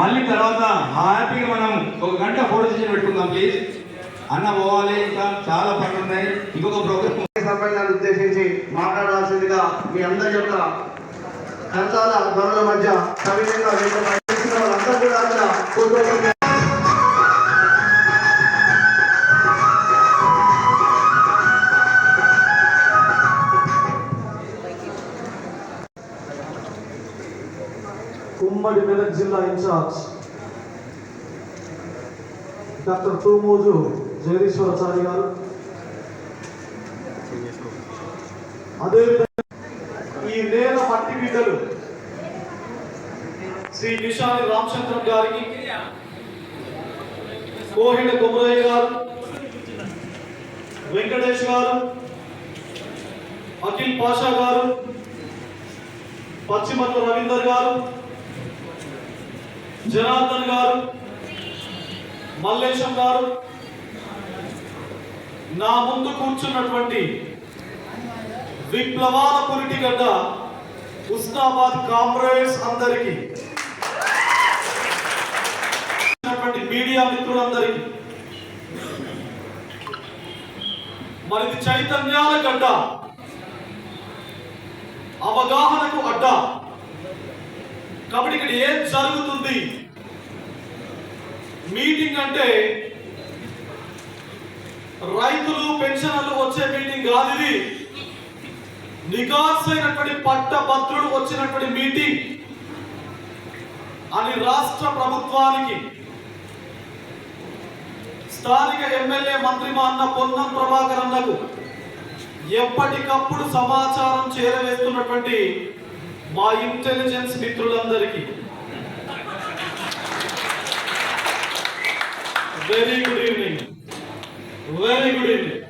మళ్ళీ తర్వాత హ్యాపీగా మనం ఒక గంట ఫోటో సెషన్ పెట్టుకుందాం ప్లీజ్ అన్న పోవాలి ఇంకా చాలా పనులు ఉన్నాయి. ఇంకొక ప్రోగ్రామ్ ఉద్దేశించి మాట్లాడాల్సిందిగా మీ అందరి యొక్క కరతాల ధరల మధ్య సవిధంగా వాళ్ళందరూ కూడా ఉమ్మడి మెదక్ జిల్లా ఇన్ఛార్జ్ డాక్టర్ తూమోజు జగదీశ్వరాచారి గారు. అదేవిధంగా ఈ నేల మట్టి బిడ్డలు శ్రీ నిషాని రామచంద్రం గారికి కోహిడ కుమరయ్య గారు వెంకటేష్ గారు అఖిల్ పాషా గారు పశ్చిమత్వ రవీందర్ గారు జనార్దన్ గారు మల్లేశం గారు నా ముందు కూర్చున్నటువంటి విప్లవాల పురిటిగడ్డ ఉస్నాబాద్ కామ్రేడ్స్ అందరికీ మీడియా మిత్రులందరికీ మరి చైతన్యాల గడ్డ అవగాహనకు అడ్డ. కాబట్టి ఇక్కడ ఏం జరుగుతుంది? మీటింగ్ అంటే రైతులు పెన్షనర్లు వచ్చే మీటింగ్ కాదు ఇది. నికాసైనటువంటి పట్టభద్రుడు వచ్చినటువంటి మీటింగ్ అని రాష్ట్ర ప్రభుత్వానికి స్థానిక ఎమ్మెల్యే మంత్రి మా అన్న పొన్నం ప్రభాకర్ అన్నకు ఎప్పటికప్పుడు సమాచారం చేరవేస్తున్నటువంటి మా ఇంటెలిజెన్స్ మిత్రులందరికీ. Very good evening very good evening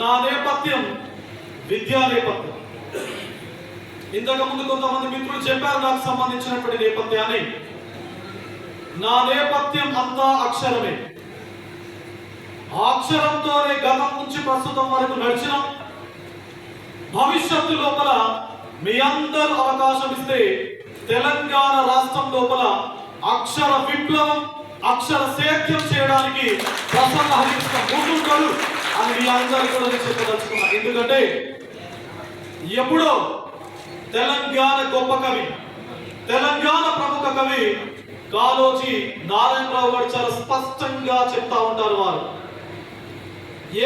నా నేపథ్యం విద్యా నేపథ్యం. ఇంతకు ముందు కొంతమంది మిత్రులు చెప్పారు నాకు సంబంధించినటువంటి నేపథ్యాన్ని. నా నేపథ్యం అంతా అక్షరమే. అక్షరంతోనే గతం నుంచి ప్రస్తుతం వరకు నడిచిన. భవిష్యత్తు లోపల మీ అందరూ అవకాశం ఇస్తే తెలంగాణ రాష్ట్రం లోపల అక్షర విప్లవం అక్షర సేద్యం చేయడానికి ప్రసన్న హరికృష్ణ ముందుంటాడు అని మీ అందరూ కూడా చెప్పదలుచుకున్నా. ఎందుకంటే ఎప్పుడో తెలంగాణ గొప్ప కవి తెలంగాణ ప్రముఖ కవి కాలోజీ నారాయణరావు గారు చాలా స్పష్టంగా చెప్తా ఉంటారు వారు.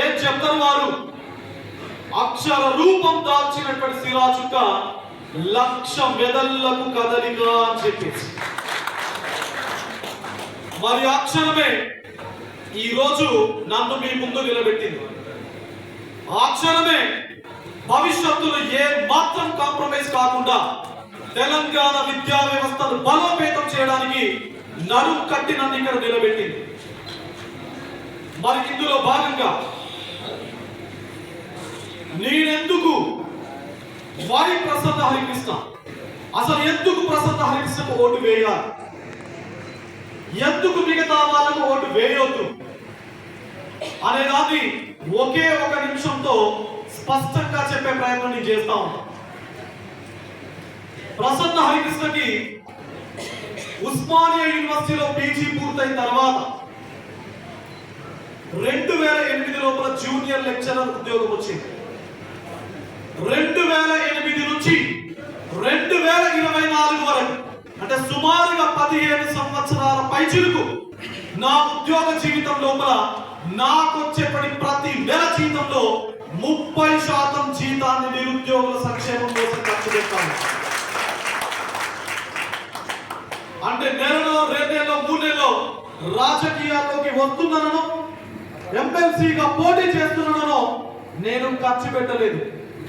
ఏం చెప్తారు వారు? అక్షర రూపం దాల్చినటువంటి శిరాచుక్క లక్ష మెదళ్ళకు కదలిక అని చెప్పేసి. మరి అక్షరమే ఈ రోజు నన్ను మీ ముందు నిలబెట్టింది. అక్షరమే భవిష్యత్తులో ఏ మాత్రం కాంప్రమైజ్ కాకుండా తెలంగాణ విద్యా వ్యవస్థను బలోపేతం చేయడానికి నడుం కట్టి నన్ను ఇక్కడ నిలబెట్టింది. మరి ఇందులో భాగంగా నేనెందుకు? వారి ప్రసన్న హరికృష్ణ. అసలు ఎందుకు ప్రసన్న హరికృష్ణకు ఓటు వేయాలి? ఎందుకు మిగతా వాళ్ళకు ఓటు వేయొద్దు? అనే దాన్ని ఒకే ఒక నిమిషంతో స్పష్టంగా చెప్పే ప్రయత్నం నేను చేస్తా ఉన్నా. ప్రసన్న హరికృష్ణకి ఉస్మానియా యూనివర్సిటీలో పీజీ పూర్తయిన తర్వాత రెండు వేల ఎనిమిది లోపల జూనియర్ లెక్చరర్ ఉద్యోగం వచ్చింది. రెండు వేల ఎనిమిది నుంచి రెండు వేల ఇరవై నాలుగు వరకు అంటే సుమారుగా పదిహేను సంవత్సరాల పైచిలుకు నా ఉద్యోగ జీవితం లోపల నాకు వచ్చేటువంటి ప్రతి నెల జీతంలో ముప్పై శాతం జీతాన్ని నిరుద్యోగుల సంక్షేమం కోసం ఖర్చు పెట్టాను అంటే నెలలో రెండేళ్ళలో నెలలో మూడు నెలలో రాజకీయాల్లోకి వస్తున్నానో ఎంఎల్సీగా పోటీ చేస్తున్నానో నేను ఖర్చు పెట్టలేదు.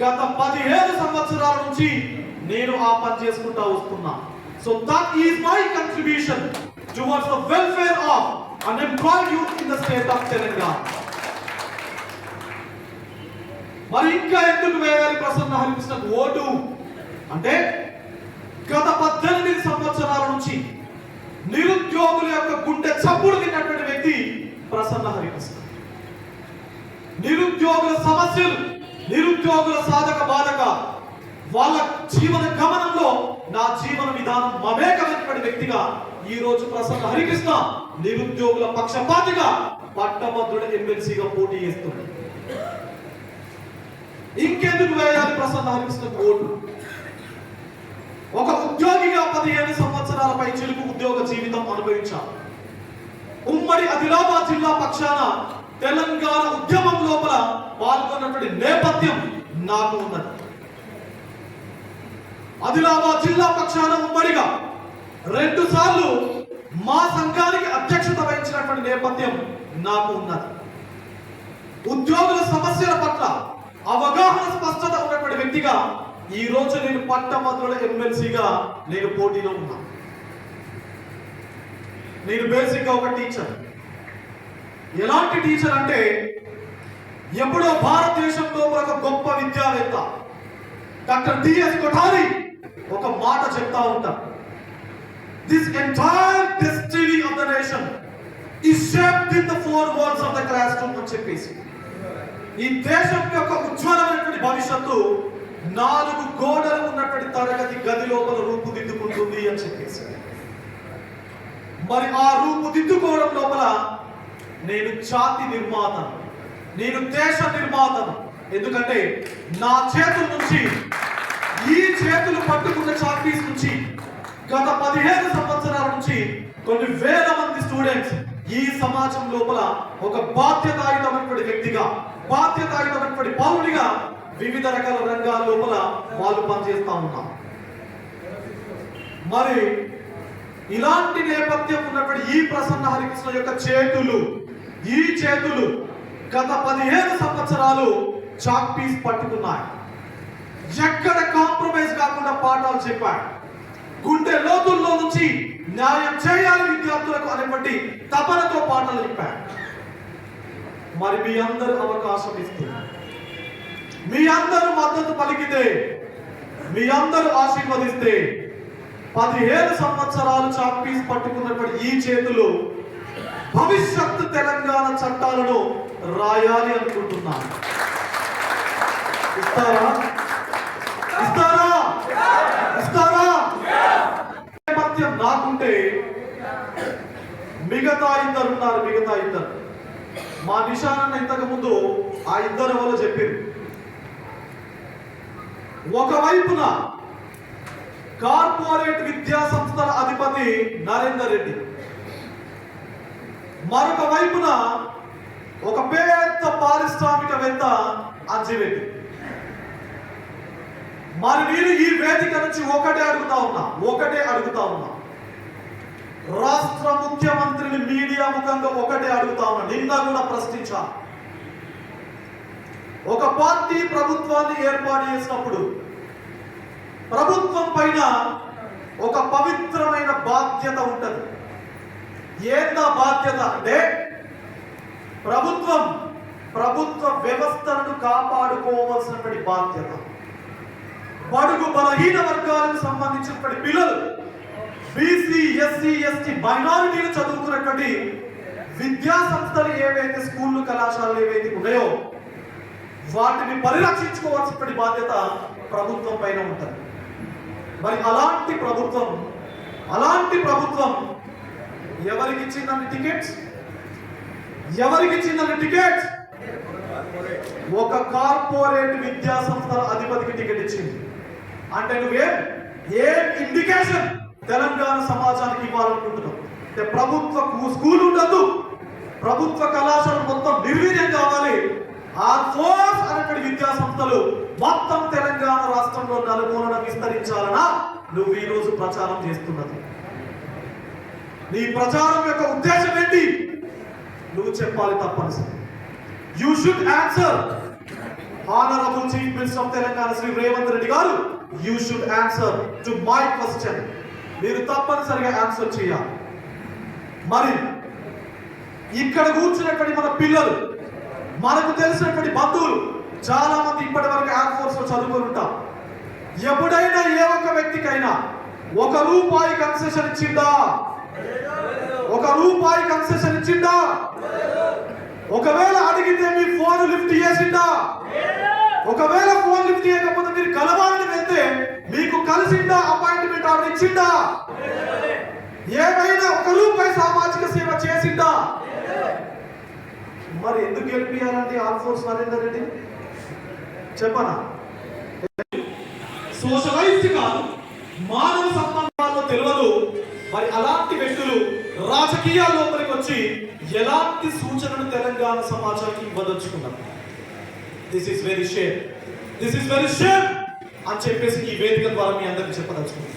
గత పదిహేను సంవత్సరాల నుంచి నేను ఆ పని చేసుకుంటా వస్తున్నా. So that is my contribution towards the welfare of unemployed youth in the state of Telangana మరి ఇంకా ఎందుకు వేయాలి ప్రసన్న హరికృష్ణ ఓటు? అంటే గత పద్దెనిమిది సంవత్సరాల నుంచి నిరుద్యోగుల యొక్క గుండె చప్పుడు తిన్నటువంటి వ్యక్తి ప్రసన్న హరికృష్ణ. నిరుద్యోగుల సమస్యలు నిరుద్యోగుల సాధక బాధక వాళ్ళ జీవన గమనంలో నా జీవన విధానం మమేకమైనటువంటి వ్యక్తిగా ఈ రోజు ప్రసన్న హరికృష్ణ నిరుద్యోగుల పక్షపాతిగా పట్టభద్రుల ఎమ్మెల్సీగా పోటీ చేస్తుంది. ఇంకెందుకు వేయాలి ప్రసన్న హరికృష్ణ ఓటు? ఒక ఉద్యోగిగా పదిహేను సంవత్సరాల పై చిలుకు ఉద్యోగ జీవితం అనుభవించాను ఉమ్మడి ఆదిలాబాద్ జిల్లా పక్షాన తెలంగాణ ఉద్యమం లోపల పాల్గొన్నటువంటి నేపథ్యం నాకు ఉన్నది. ఆదిలాబాద్ జిల్లా పక్షాన ఉమ్మడిగా రెండు సార్లు మా సంఘానికి అధ్యక్షత వహించినటువంటి నేపథ్యం నాకు ఉన్నది. ఉద్యోగుల సమస్యల పట్ల అవగాహన స్పష్టత ఉన్నటువంటి వ్యక్తిగా ఈ రోజు నేను పట్టభద్రుల ఎమ్మెల్సీగా నేను పోటీలో ఉన్నా నేను బేసిక్గా ఒక టీచర్ ఎలాంటి టీచర్ అంటే ఎప్పుడో భారతదేశంలో ఒక గొప్ప విద్యావేత్త. డాక్టర్ డిఎస్ కొఠారి ఒక మాట చెప్తా ఉంటా. This entire destiny of the nation is shape in the four walls of the classroom అని చెప్పేసి. ఈ దేశం యొక్క ఉజ్వలమైనటువంటి భవిష్యత్తు నాలుగు గోడలు ఉన్నటువంటి తరగతి గది లోపల రూపుదిద్దుకుంటుంది అని చెప్పేసి. మరి ఆ రూపుదిద్దుకోవడం లోపల నేను జాతి నిర్మాతను. నేను దేశ నిర్మాతను. ఎందుకంటే నా చేతుల నుంచి ఈ చేతులు పట్టుకున్న చాపీస్ నుంచి గత పదిహేను సంవత్సరాల నుంచి కొన్ని వేల మంది స్టూడెంట్స్ ఈ సమాజం లోపల ఒక బాధ్యతాయుతమైనటువంటి వ్యక్తిగా బాధ్యతాయుతమైనటువంటి పౌరుడిగా వివిధ రకాల రంగాల లోపల వాళ్ళు పనిచేస్తా ఉన్నారు. మరి ఇలాంటి నేపథ్యం ఉన్నటువంటి ఈ ప్రసన్న హరికృష్ణ యొక్క చేతులు ఈ చేతులు గత పదిహేను సంవత్సరాలు చాక్ పీస్ పట్టుకున్నాయి. ఎక్కడ కాంప్రమైజ్ కాకుండా పాఠాలు చెప్పాడు గుండె లోతుల్లో నుంచి న్యాయం చేయాలి విద్యార్థులకు అనేటువంటి తపనతో పాటలు చెప్పాడు మరి మీ అందరూ అవకాశం ఇస్తున్నారు. మీ అందరూ మద్దతు పలికితే మీ అందరూ ఆశీర్వదిస్తే పదిహేను సంవత్సరాలు చాక్ పీస్ పట్టుకున్నటువంటి ఈ చేతులు భవిష్యత్తు తెలంగాణ చట్టాలను రాయాలి అనుకుంటున్నాను. ఇస్తారా? ఇస్తారా? ఇస్తారా? నేపథ్యం నాకుంటే మిగతా ఇద్దరు ఉన్నారు మిగతా ఇద్దరు. మా నిషానన్న ఇంతకు ముందు ఆ ఇద్దరు వల్ల చెప్పింది ఒకవైపున కార్పొరేట్ విద్యా సంస్థల అధిపతి నరేందర్ రెడ్డి. మరొక వైపున ఒక పెద్ద పారిశ్రామికవేత్త అంజిరెడ్డి మరి నేను ఈ వేదిక నుంచి ఒకటే అడుగుతా ఉన్నా ఒకటే అడుగుతా ఉన్నా. రాష్ట్ర ముఖ్యమంత్రిని మీడియా ముఖంగా ఒకటే అడుగుతా ఉన్నా నిన్న కూడా ప్రశ్నించా. ఒక పార్టీ ప్రభుత్వాన్ని ఏర్పాటు చేసినప్పుడు ప్రభుత్వం పైన ఒక పవిత్రమైన బాధ్యత ఉంటుంది. ఏంద బాధ్యత? అంటే ప్రభుత్వం ప్రభుత్వ వ్యవస్థలను కాపాడుకోవాల్సినటువంటి బాధ్యత. బడుగు బలహీన వర్గాలకు సంబంధించినటువంటి పిల్లలు బీసీ ఎస్సీ ఎస్టీ మైనారిటీలు చదువుకున్నటువంటి విద్యా సంస్థలు ఏవైతే స్కూళ్ళు కళాశాలలు ఏవైతే ఉన్నాయో వాటిని పరిరక్షించుకోవాల్సినటువంటి బాధ్యత ప్రభుత్వం పైన ఉంటుంది. మరి అలాంటి ప్రభుత్వం అలాంటి ప్రభుత్వం ఎవరికి ఇచ్చిందండి టికెట్స్? ఎవరికి ఇచ్చిందండి టికెట్స్? ఒక కార్పొరేట్ విద్యా సంస్థల అధిపతికి టికెట్ ఇచ్చింది. అంటే నువ్వేం? ఏం ఇండికేషన్ తెలంగాణ సమాజానికి ఇవ్వాలనుకుంటున్నావు? అంటే ప్రభుత్వ స్కూల్ ఉండదు ప్రభుత్వ కళాశాల మొత్తం నిర్వీర్యం కావాలి. ఆ ఫోర్స్ అనేటువంటి విద్యా సంస్థలు మొత్తం తెలంగాణ రాష్ట్రంలో నలుమూలన విస్తరించాలనా నువ్వు ఈరోజు ప్రచారం చేస్తున్నది. నీ ప్రచారం యొక్క ఉద్దేశం ఏంటి? నువ్వు చెప్పాలి తప్పనిసరి. You should answer honourable chief minister of Telangana Shri Revanth Reddy garu you should answer to my question మీరు తప్పనిసరిగా ఆన్సర్ చేయాలి. మరి ఇక్కడ కూర్చున్నటువంటి మన పిల్లలు మనకు తెలిసినటువంటి బంధువులు చాలా మంది ఇప్పటి వరకు ఎయిర్ ఫోర్స్లో చదువుకొని ఉంటాం ఎప్పుడైనా ఏ ఒక్క వ్యక్తికైనా ఒక రూపాయి కన్సెషన్ ఇచ్చిందా? ఒక రూపాయి కన్సెషన్ ఇచ్చిందా ఒకవేళ అడిగితే మీ ఫోన్ లిఫ్ట్ చేసిండా? ఒకవేళ ఫోన్ లిఫ్ట్ చేయకపోతే మీరు కలవాలని వెళ్తే మీకు కలిసిండా అపాయింట్మెంట్ ఆర్డర్ ఇచ్చిండా ఏమైనా ఒక రూపాయి సామాజిక సేవ చేసిందా? మరి ఎందుకు గెలిపియాలంటే ఆల్ ఫోర్స్ నరేందర్ రెడ్డి? చెప్పనా? సోషలైజ్డ్ కాదు మానవ సంబంధాల్లో తెలియదు. మరి అలాంటి వ్యక్తులు రాజకీయాల లోపలికి వచ్చి ఎలాంటి సూచనలు తెలంగాణ సమాజానికి ఇవ్వదలుచుకున్నారు? This is very shame this is very shame అని చెప్పేసి ఈ వేదిక ద్వారా మీ అందరికి చెప్పదలుచుకున్నాను.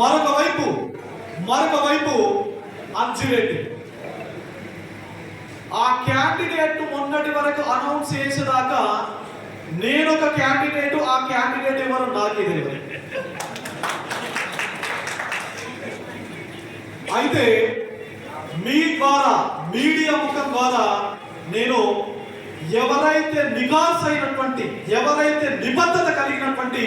మరొక వైపు మరొక వైపు అంజిరెడ్డి ఆ క్యాండిడేట్ మొన్నటి వరకు అనౌన్స్ చేసేదాకా నేను ఒక క్యాండిడేట్ ఆ క్యాండిడేట్ ఎవరు నాకే తెలియదు. అయితే మీ ద్వారా మీడియా ముఖం ద్వారా నేను ఎవరైతే నికాస్ అయినటువంటి ఎవరైతే నిబద్ధత కలిగినటువంటి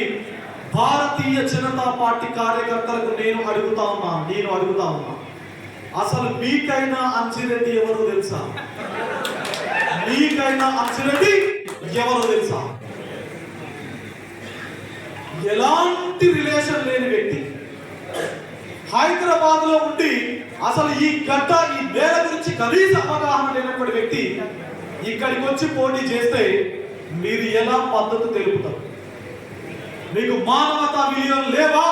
భారతీయ జనతా పార్టీ కార్యకర్తలకు నేను అడుగుతా ఉన్నా నేను అడుగుతా ఉన్నా. అసలు మీకైనా అంచిరెడ్డి ఎవరో తెలుసా? మీకైనా అంచిరెడ్డి ఎవరో తెలుసా? ఎలాంటి రిలేషన్ లేని వ్యక్తి. హైదరాబాద్లో ఉండి అసలు ఈ గడ్డ ఈ నేల గురించి కనీస అవగాహన లేనటువంటి వ్యక్తి ఇక్కడికి వచ్చి పోటీ చేస్తే మీరు ఎలా పద్ధతి తెలుపుతారు? మీకు మానవతా విలువ లేవా?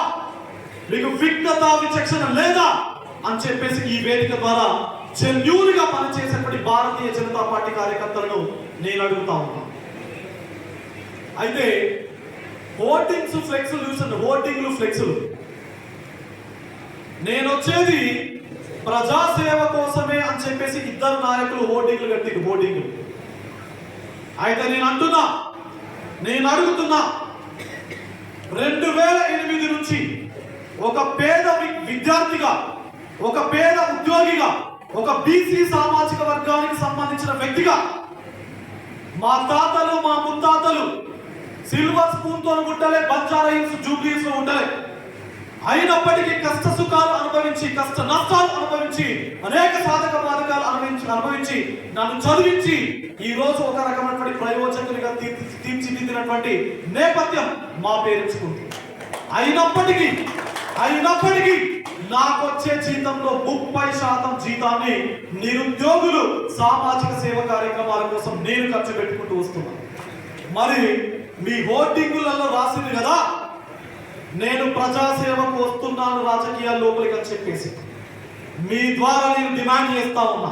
మీకు విఘ్నత విచక్షణ లేదా? అని చెప్పేసి ఈ వేదిక ద్వారా జెన్యూన్గా పనిచేసేటువంటి భారతీయ జనతా పార్టీ కార్యకర్తలను నేను అడుగుతా ఉన్నాను అయితే ఓటింగ్స్ ఫ్లెక్సులు చూసండి ఓటింగ్లు ఫ్లెక్సులు నేను వచ్చేది ప్రజాసేవ కోసమే అని చెప్పేసి ఇద్దరు నాయకులు ఓటింగ్లు కట్టి ఓటింగ్లు అయితే నేను అంటున్నా నేను అడుగుతున్నా రెండు వేల ఎనిమిది నుంచి ఒక పేద విద్యార్థిగా ఒక పేద ఉద్యోగిగా ఒక బీసీ సామాజిక వర్గానికి సంబంధించిన వ్యక్తిగా మా తాతలు మా ముత్తాతలు సిల్వర్ స్పూన్తో ఉండలే బంజారా హిల్స్ జూబ్లీస్ ఉండలే అయినప్పటికీ కష్ట సుఖాలు అనుభవించి కష్ట నష్టాలు అనుభవించి అనేక సాధక బాధకాలు అనుభవించి అనుభవించి నన్ను చదివించి ఈ రోజు ఒక రకమైనటువంటి ప్రయోజకునిగా తీర్చి తీర్చిదిద్దినటువంటి నేపథ్యం మా పేరెంట్స్ అయినప్పటికీ అయినప్పటికీ నాకు వచ్చే జీతంలో ముప్పై శాతం జీతాన్ని నిరుద్యోగులు సామాజిక సేవ కార్యక్రమాల కోసం నేను ఖర్చు పెట్టుకుంటూ వస్తున్నాను మరి మీ హోర్డింగులలో రాసింది కదా నేను ప్రజాసేవకు వస్తున్నాను రాజకీయాల లోపలికి అని చెప్పేసి. మీ ద్వారా నేను డిమాండ్ చేస్తా ఉన్నా.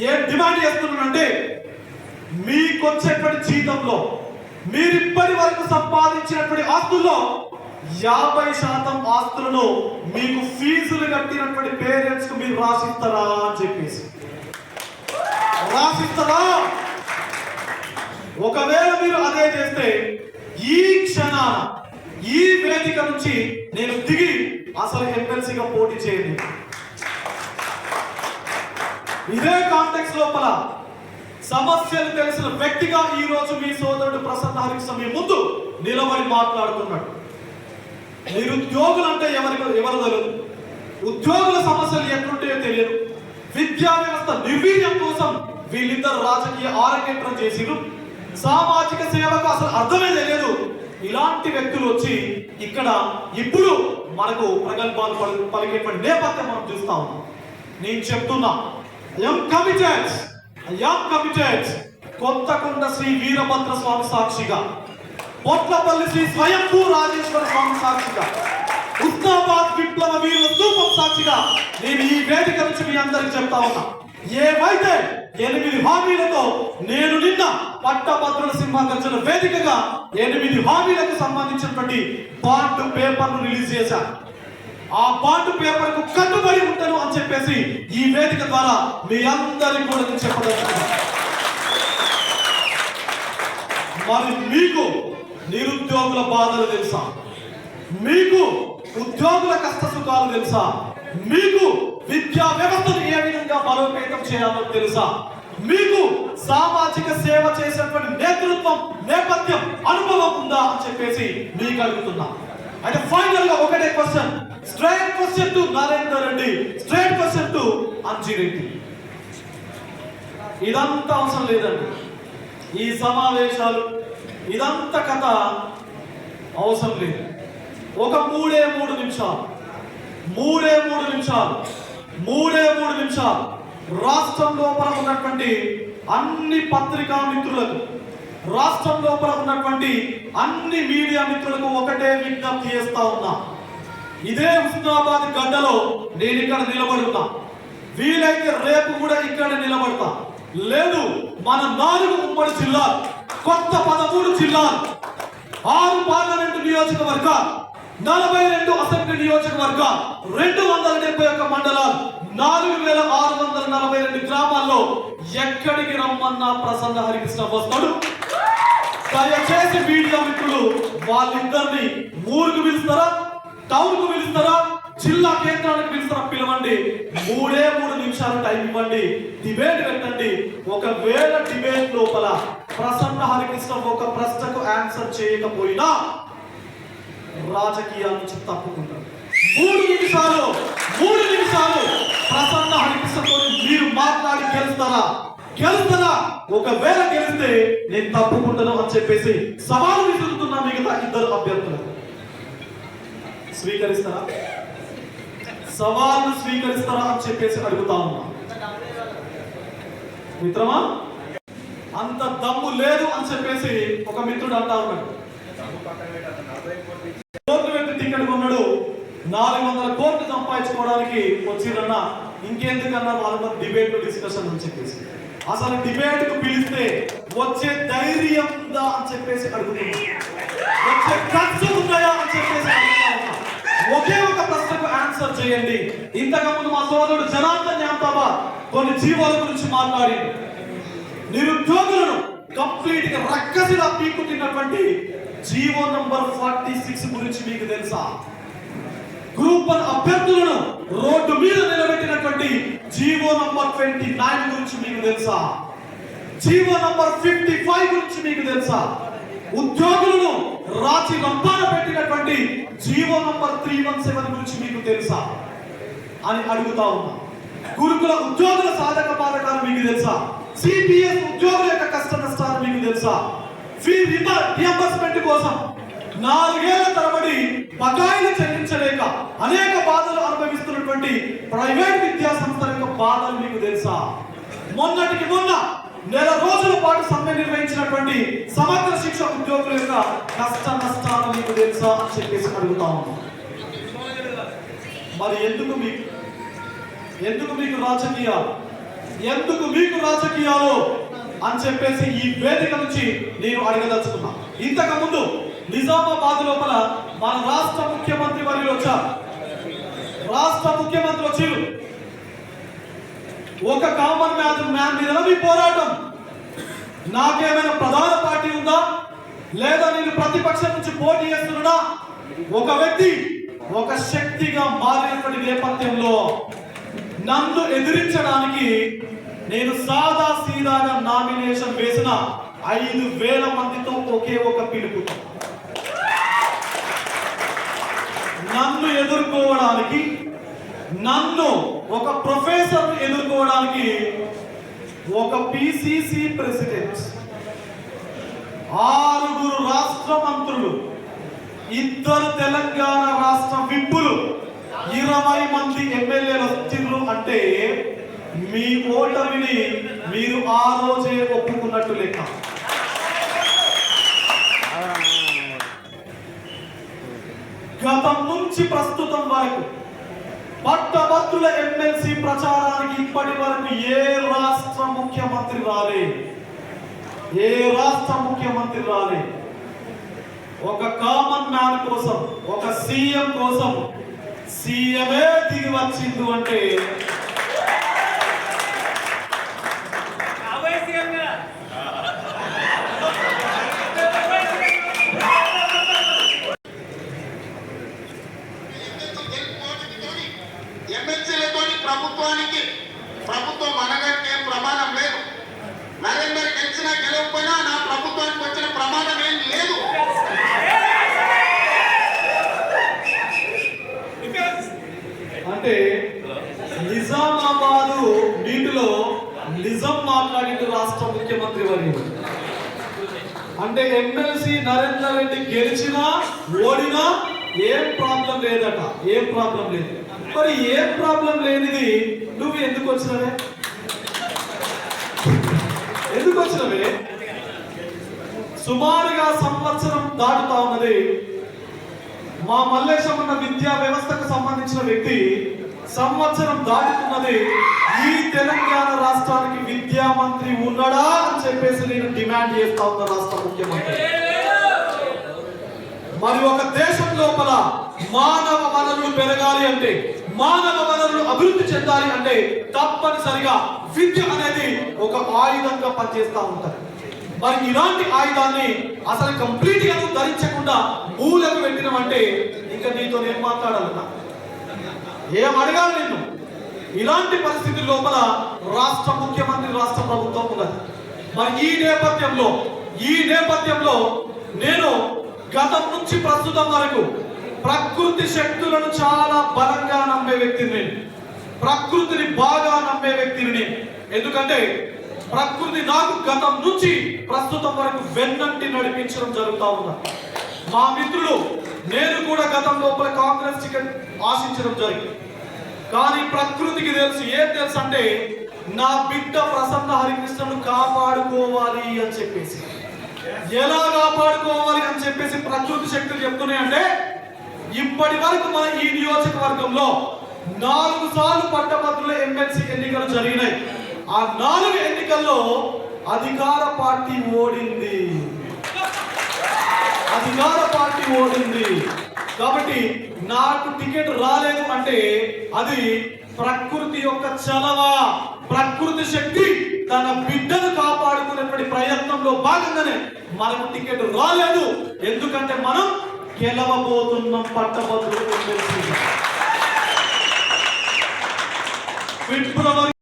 ఏం డిమాండ్ చేస్తున్నానంటే మీకొచ్చేటువంటి జీతంలో మీరిప్పటి వరకు సంపాదించినటువంటి ఆస్తుల్లో యాభై శాతం ఆస్తులను మీకు ఫీజులు కట్టినటువంటి పేరెంట్స్కు మీరు రాసిస్తారా అని చెప్పేసి. రాసిస్తారా? ఒకవేళ మీరు అదే చేస్తే ఈ క్షణాన ఈ వేదిక నుంచి నేను దిగి అసలు ఎమ్మెల్సీగా పోటీ చేయను ఇదే కాంటెక్స్ లోపల సమస్యలు తెలిసిన వ్యక్తిగా ఈ రోజు మీ సోదరుడు ప్రసన్న హరికృష్ణ మీ ముందు నిలబడి మాట్లాడుతున్నాడు. నిరుద్యోగులు అంటే ఎవరికి ఎవరు తెలియదు? ఉద్యోగుల సమస్యలు ఎట్లుంటాయో తెలియదు. విద్యా వ్యవస్థ నిర్వీర్యం కోసం వీళ్ళిద్దరు రాజకీయ ఆరంగేట్రం చేసిరు సామాజిక సేవకు అసలు అర్థమే తెలియదు. ఇలాంటి వ్యక్తులు వచ్చి ఇక్కడ ఇప్పుడు మనకు ప్రగల్భాలు పలికేటువంటి నేపథ్యం మనం చూస్తా ఉన్నాం. నేను చెప్తున్నా I'm committed I'm committed. Kothakonda Shri Veerabhadra Swamy సాక్షిగా పొట్లపల్లి శ్రీ స్వయంభూ రాజేశ్వర స్వామి సాక్షిగా ఉస్నాబాద్ విప్లవ వీరుల స్థూపం సాక్షిగా నేను ఈ వేదిక నుంచి మీ అందరికి చెప్తా ఉన్నా. ఏవైతే ఎనిమిది హామీలతో నేను నిన్న పట్టభద్రుల సింహాకర్షణ వేదికగా ఎనిమిది హామీలకు సంబంధించినటువంటి బాండ్ పేపర్ను రిలీజ్ చేశాను ఆ బాండ్ పేపర్కు కట్టుబడి ఉంటాను అని చెప్పేసి ఈ వేదిక ద్వారా మీ అందరికీ కూడా నేను చెప్పదలుచుకున్నాను మరి మీకు నిరుద్యోగుల బాధలు తెలుసా? మీకు ఉద్యోగుల కష్ట సుఖాలు తెలుసా? మీకు విద్యా వ్యవస్థను ఏ విధంగా బలోపేతం చేయాలో తెలుసా? మీకు సామాజిక సేవ చేసినటువంటి నేతృత్వం నేపథ్యం అనుభవం ఉందా అని చెప్పేసి మీకు అడుగుతున్నా. అయితే ఫైనల్గా ఒకటే question. Straight question to Narender Reddy. Straight question to Anjireddy ఇదంతా అవసరం లేదండి. ఈ సమావేశాలు ఇదంతా కథ అవసరం లేదు. ఒక మూడే మూడు నిమిషాలు. మూడే మూడు నిమిషాలు. మూడే మూడు నిమిషాలు. రాష్ట్రం లోపల ఉన్నటువంటి అన్ని పత్రికా మిత్రులకు రాష్ట్రం లోపల ఉన్నటువంటి అన్ని మీడియా మిత్రులకు ఒకటే విజ్ఞప్తి చేస్తా ఉన్నా. ఇదే హుస్నాబాద్ గడ్డలో నేను ఇక్కడ నిలబడుతా వీలైతే రేపు కూడా ఇక్కడ నిలబడతా. లేదు మన నాలుగు ఉమ్మడి జిల్లాలు కొత్త పదమూడు జిల్లాలు ఆరు పార్లమెంటు నియోజకవర్గాలు నలభై రెండు అసెంబ్లీ నియోజకవర్గాలు రెండు వందల డెబ్బై ఒక్క మండలాలు నాలుగు వేల ఆరు వందల నలభై రెండు గ్రామాల్లో ఎక్కడికి రమ్మన్నా ప్రసన్న హరికృష్ణ వస్తాడు దయచేసి మీడియా మిత్రులు వాళ్ళిద్దరిని ఊరుకు పిలుస్తారా? టౌన్కు పిలుస్తారా? జిల్లా కేంద్రానికి పిలుస్తారా? పిలవండి. మూడే మూడు నిమిషాలు టైం ఇవ్వండి. డిబేట్ పెట్టండి. ఒకవేళ డిబేట్ లోపల ప్రసన్న హరికృష్ణ ఒక ప్రశ్నకు ఆన్సర్ చేయకపోయినా రాజకీయాల నుంచి తప్పుకుంటారు. మూడు నిమిషాలు మూడు నిమిషాలు ప్రసన్న హరికృష్ణతో మీరు మాట్లాడి గెలుస్తారా? గెలుస్తారా? ఒకవేళ గెలిస్తే నేను తప్పుకుంటాను అని చెప్పేసి సవాలు విసురుతున్నా మిగతా ఇద్దరు అభ్యర్థులు. స్వీకరిస్తారా? సవాళ్ళు స్వీకరిస్తారా అని చెప్పేసి అడుగుతా ఉన్నా. మిత్రమా? అంత దమ్ము లేదు అని చెప్పేసి ఒక మిత్రుడు అంటా ఉన్నాడు. కోర్టు పెట్టి టికెట్ కొన్నాడు. నాలుగు వందల కోట్లు సంపాదించుకోవడానికి వచ్చిరన్న ఇంకెందుకన్నా వాళ్ళ డిబేట్ డిస్కషన్ అని చెప్పేసి. అసలు డిబేట్కు పిలిస్తే వచ్చే ధైర్యం ఉందా అని చెప్పేసి అడుగుతున్నా వచ్చే ఖర్చు అని చెప్పేసి ఒకే ఒక ప్రశ్నకు ఆన్సర్ చేయండి. ఇంతకుముందు మా సోదరుడు జనార్దన్ యాంతాబాద్ కొన్ని జీవాల గురించి మాట్లాడి నిరుద్యోగులను కంప్లీట్గా రక్కసిలా పీకుతున్నటువంటి జీవో నంబర్ ఫార్టీ సిక్స్ గురించి మీకు తెలుసా? గ్రూప్ వన్ అభ్యర్థులను రోడ్డు మీద నిలబెట్టినటువంటి జీవో నంబర్ ట్వంటీ నైన్ గురించి మీకు తెలుసా? జీవో నంబర్ ఫిఫ్టీ ఫైవ్ గురించి మీకు తెలుసా? ఉద్యోగులను రాచి రంపాన పెట్టినటువంటి GO number three one seven గురించి మీకు తెలుసా? అని అడుగుతా ఉన్నా. గురుకుల ఉద్యోగుల సాధక బాధకాలు మీకు తెలుసా? సిపిఎస్ ఉద్యోగుల యొక్క కష్ట నష్టాలు మీకు తెలుసా? ఫీ రియంబర్స్మెంట్ కోసం నాలుగేళ్ళ తరబడి బకాయిలు చెల్లించలేక అనేక బాధలు అనుభవిస్తున్నటువంటి ప్రైవేట్ విద్యా సంస్థల యొక్క బాధలు మీకు తెలుసా? మొన్నటికి మొన్న నెల రోజుల పాటు సమ్మె నిర్వహించినటువంటి సమగ్ర శిక్ష ఉద్యోగుల యొక్క కష్ట నష్టాలు మీకు తెలుసా అని చెప్పేసి అడుగుతా ఉన్నాం. మరి ఎందుకు మీకు ఎందుకు మీకు రాజకీయాలు? ఎందుకు మీకు రాజకీయాలు? అని చెప్పేసి ఈ వేదిక నుంచి నేను అడగదలుచుకున్నా. ఇంతకు ముందు నిజామాబాద్ లోపల మన రాష్ట్ర ముఖ్యమంత్రి వర్యులు వచ్చారు. రాష్ట్ర ముఖ్యమంత్రి వచ్చి ఒక కామన్ మ్యాన్ మ్యాన్ మీద మీ పోరాటం. నాకేమైనా ప్రధాన పార్టీ ఉందా? లేదా నేను ప్రతిపక్షం నుంచి పోటీ చేస్తున్నా ఒక వ్యక్తి ఒక శక్తిగా మారినటువంటి నేపథ్యంలో నన్ను ఎదిరించడానికి నేను సాదా సీదాగా నామినేషన్ వేసిన ఐదు వేల మందితో ఒకే ఒక పిలుపు. నన్ను ఎదుర్కోవడానికి నన్ను ఒక ప్రొఫెసర్ ఎదుర్కోవడానికి ఒక పిసిసి ప్రెసిడెంట్ ఆరుగురు రాష్ట్ర మంత్రులు ఇద్దరు తెలంగాణ రాష్ట్ర విప్పులు ఇరవై మంది ఎమ్మెల్యేలు వచ్చిండ్రు అంటే మీ ఓటమిని మీరు ఆ రోజే ఒప్పుకున్నట్టు లెక్క. గతం నుంచి ప్రస్తుతం వరకు పట్టభద్రుల ఎమ్మెల్సీ ప్రచారానికి ఇప్పటి వరకు ఏ రాష్ట్ర ముఖ్యమంత్రి రాలే. ఏ రాష్ట్ర ముఖ్యమంత్రి రాలే. ఒక కామన్ మ్యాన్ కోసం ఒక సీఎం కోసం సీఎమే దిగి వచ్చింది అంటే ఎమ్మెల్సీలతో ప్రభుత్వానికి ప్రభుత్వం అనగట్టే ప్రమాదం లేదు నరేందర్ గెలిచినా గెలవకపోయినా నా ప్రభుత్వానికి వచ్చిన ప్రమాదం ఏం లేదు అంటే నిజామాబాదు నీటిలో నిజం మాట్లాడిన అంటే ఎమ్మెల్సీ నరేంద్ర రెడ్డి గెలిచినా ఓడినా ఏం ప్రాబ్లం లేదట. ఏం ప్రాబ్లం లేదు. మరి ఏం ప్రాబ్లం లేనిది నువ్వు ఎందుకు వచ్చినవే? ఎందుకు వచ్చినవే? సుమారుగా సంవత్సరం దాటుతా ఉన్నది. మా మల్లేశం ఉన్న విద్యా వ్యవస్థకు సంబంధించిన వ్యక్తి సంవత్సరం దాటుతున్నది ఈ తెలంగాణ రాష్ట్రానికి విద్యా మంత్రి ఉన్నాడా అని చెప్పేసి నేను డిమాండ్ చేస్తా ఉన్న రాష్ట్ర ముఖ్యమంత్రి. మరి ఒక దేశం లోపల మానవ వనరులు పెరగాలి అంటే మానవ వనరులు అభివృద్ధి చెందాలి అంటే తప్పనిసరిగా విద్య అనేది ఒక ఆయుధంగా పనిచేస్తా ఉంటారు మరి ఇలాంటి ఆయుధాన్ని అసలు కంప్లీట్గా ధరించకుండా మూలకు పెట్టినమంటే ఇంకా నీతో నేను మాట్లాడాలన్నా. ఏం అడగాలి నిన్ను ఇలాంటి పరిస్థితి లోపల రాష్ట్ర ముఖ్యమంత్రి రాష్ట్ర ప్రభుత్వం ఉన్నది. మరి ఈ నేపథ్యంలో ఈ నేపథ్యంలో నేను గతం నుంచి ప్రస్తుతం వరకు ప్రకృతి శక్తులను చాలా బలంగా నమ్మే వ్యక్తిని నేను. ప్రకృతిని బాగా నమ్మే వ్యక్తిని నేను. ఎందుకంటే ప్రకృతి నాకు గతం నుంచి ప్రస్తుతం వరకు వెన్నంటి నడిపించడం జరుగుతా ఉన్నా మా మిత్రుడు నేను కూడా గతం లోపల కాంగ్రెస్ టికెట్ ఆశించడం జరిగింది. కానీ ప్రకృతికి తెలుసు ఏం తెలుసు అంటే నా బిడ్డ ప్రసన్న హరికృష్ణను కాపాడుకోవాలి అని చెప్పేసి. ఎలా కాపాడుకోవాలి అని చెప్పేసి ప్రకృతి శక్తులు చెప్తున్నాయి అంటే ఇప్పటి వరకు మన ఈ నియోజకవర్గంలో నాలుగు సార్లు పట్టభద్రుల ఎమ్మెల్సీ ఎన్నికలు జరిగినాయి. ఆ నాలుగు ఎన్నికల్లో అధికార పార్టీ ఓడింది. ఓడింది కాబట్టి నాకు టికెట్ రాలేదు అంటే అది ప్రకృతి యొక్క చలవ. ప్రకృతి శక్తి తన బిడ్డను కాపాడుకునేటువంటి ప్రయత్నంలో భాగంగానే మనకు టికెట్ రాలేదు. ఎందుకంటే మనం గెలవబోతున్నాం పట్టభద్రులు ఎమ్మెల్సీగా. ఫిబ్రవరి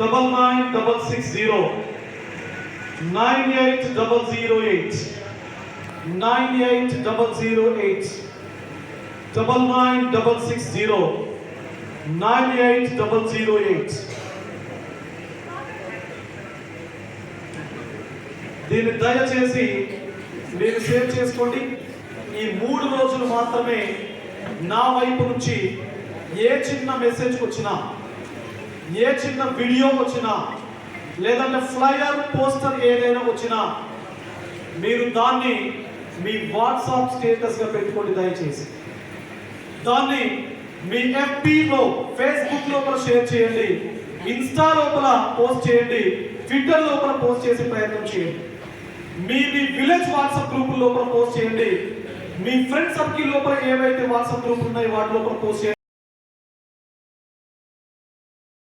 double nine double six zero. దీన్ని దయచేసి మీరు షేర్ చేసుకోండి. ఈ మూడు రోజులు మాత్రమే నా వైపు నుంచి ఏ చిన్న మెసేజ్ వచ్చినా ఏ చిన్న వీడియో వచ్చినా లేదంటే ఫ్లయర్ పోస్టర్ ఏదైనా వచ్చినా మీరు దాన్ని మీ వాట్సాప్ స్టేటస్గా పెట్టుకోండి దయచేసి. దాన్ని మీ ఎఫ్బిలో ఫేస్బుక్ లోపల షేర్ చేయండి ఇన్స్టా లోపల పోస్ట్ చేయండి ట్విట్టర్ లోపల పోస్ట్ చేసే ప్రయత్నం చేయండి. మీ మీ విలేజ్ వాట్సాప్ గ్రూప్ లోపల పోస్ట్ చేయండి. మీ ఫ్రెండ్ సర్కిల్ లోపల ఏవైతే వాట్సాప్ గ్రూప్ ఉన్నాయో వాటి లోపల పోస్ట్ చేయండి.